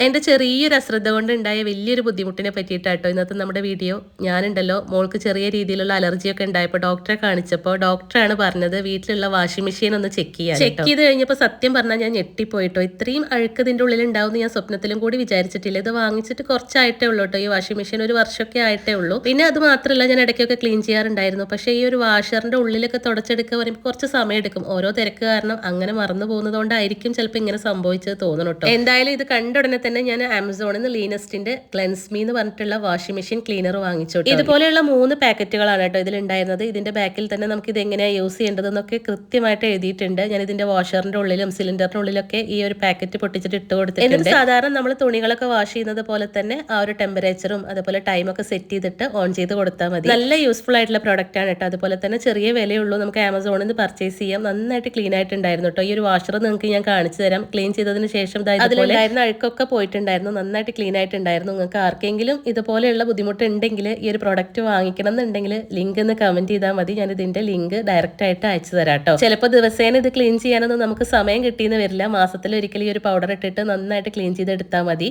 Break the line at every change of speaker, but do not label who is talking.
എന്റെ ചെറിയൊരു അശ്രദ്ധ കൊണ്ടുണ്ടായ വലിയൊരു ബുദ്ധിമുട്ടിനെ പറ്റിയിട്ടാട്ടോ ഇന്നത്തെ നമ്മുടെ വീഡിയോ. ഞാനുണ്ടല്ലോ മോൾക്ക് ചെറിയ രീതിയിലുള്ള അലർജിയൊക്കെ ഉണ്ടായപ്പോൾ ഡോക്ടറെ കാണിച്ചപ്പോൾ ഡോക്ടറാണ് പറഞ്ഞത് വീട്ടിലുള്ള വാഷിംഗ് മെഷീൻ ഒന്ന് ചെക്ക് ചെയ്യാൻ ചെക്ക് ചെയ്ത് കഴിഞ്ഞപ്പോൾ സത്യം പറഞ്ഞാൽ ഞാൻ ഞെട്ടിപ്പോയിട്ടോ. ഇത്രയും അഴുക്ക് ഇതിന്റെ ഉള്ളിൽ ഉണ്ടാവുമെന്ന് ഞാൻ സ്വപ്നത്തിലും കൂടി വിചാരിച്ചിട്ടില്ല. ഇത് വാങ്ങിച്ചിട്ട് കുറച്ചായിട്ടേ ഉള്ളൂ കേട്ടോ. ഈ വാഷിംഗ് മെഷീൻ ഒരു വർഷമൊക്കെ ആയിട്ടേ ഉള്ളൂ. പിന്നെ അത് മാത്രമല്ല ഞാൻ ഇടയ്ക്കൊക്കെ ക്ലീൻ ചെയ്യാറുണ്ടായിരുന്നു. പക്ഷേ ഈ ഒരു വാഷറിന്റെ ഉള്ളിലൊക്കെ തുടച്ചെടുക്കുക പറയുമ്പോൾ കുറച്ച് സമയം എടുക്കും. ഓരോ തിരക്ക് കാരണം അങ്ങനെ മറന്നു പോകുന്നതുകൊണ്ടായിരിക്കും ചിലപ്പോൾ ഇങ്ങനെ സംഭവിച്ചത് തോന്നണം കേട്ടോ. എന്തായാലും ഇത് കണ്ട ഉടനെ തന്നെ ഞാൻ ആമസോണിൽ നിന്ന് ലീനസ്റ്റിന്റെ ക്ലെൻസ്മി എന്ന് പറഞ്ഞിട്ടുള്ള വാഷിംഗ് മെഷീൻ ക്ലീനർ വാങ്ങിച്ചോട്ടെ ഇതുപോലെയുള്ള മൂന്ന് പാക്കറ്റുകളാണ് കേട്ടോ ഇതിലുണ്ടായിരുന്നത് ഇതിന്റെ ബാക്കിൽ തന്നെ നമുക്ക് ഇത് എങ്ങനെയാണ് യൂസ് ചെയ്യേണ്ടതെന്നൊക്കെ കൃത്യമായിട്ട് എഴുതിയിട്ടുണ്ട്. ഞാൻ ഇതിന്റെ വാഷറിന്റെ ഉള്ളിലും സിലിണ്ടറിന്റെ ഉള്ളിലൊക്കെ ഈ ഒരു പാക്കറ്റ് പൊട്ടിച്ചിട്ട് ഇട്ട് കൊടുത്തിട്ടുണ്ട്. സാധാരണ നമ്മൾ തുണികളൊക്കെ വാഷ് ചെയ്യുന്നത് പോലെ തന്നെ ആ ഒരു ടെമ്പറേച്ചറും അതുപോലെ ടൈമൊക്കെ സെറ്റ് ചെയ്തിട്ട് ഓൺ ചെയ്ത് കൊടുത്താൽ മതി. നല്ല യൂസ്ഫുൾ ആയിട്ടുള്ള പ്രോഡക്റ്റ് ആണ് കേട്ടോ. അതുപോലെ തന്നെ ചെറിയ വിലയുള്ളൂ നമുക്ക് ആമസോണിൽ നിന്ന് പർച്ചേസ് ചെയ്യാം. നന്നായിട്ട് ക്ലീൻ ആയിട്ടുണ്ടായിരുന്നു കേട്ടോ. ഈ ഒരു വാഷർ നിങ്ങൾക്ക് ഞാൻ കാണിച്ചു തരാം. ക്ലീൻ ചെയ്തതിന് ശേഷം അതിലുണ്ടായിരുന്ന അഴുക്കൊക്കെ പോയിട്ടുണ്ടായിരുന്നു നന്നായിട്ട് ക്ലീൻ ആയിട്ടുണ്ടായിരുന്നു. നിങ്ങൾക്ക് ആർക്കെങ്കിലും ഇതുപോലെയുള്ള ബുദ്ധിമുട്ട് ഉണ്ടെങ്കിൽ ഈ ഒരു പ്രോഡക്റ്റ് വാങ്ങിക്കണം എന്നുണ്ടെങ്കിൽ ലിങ്ക് ഒന്ന് കമന്റ് ചെയ്താൽ മതി. ഞാൻ ഇതിന്റെ ലിങ്ക് ഡയറക്റ്റ് ആയിട്ട് അയച്ചു തരാം കേട്ടോ ചിലപ്പോൾ ദിവസേന ഇത് ക്ലീൻ ചെയ്യാനൊന്നും നമുക്ക് സമയം കിട്ടിയെന്ന് വരില്ല. മാസത്തിൽ ഒരിക്കലും ഈ ഒരു പൗഡർ ഇട്ടിട്ട് നന്നായിട്ട് ക്ലീൻ ചെയ്തെടുത്താൽ മതി.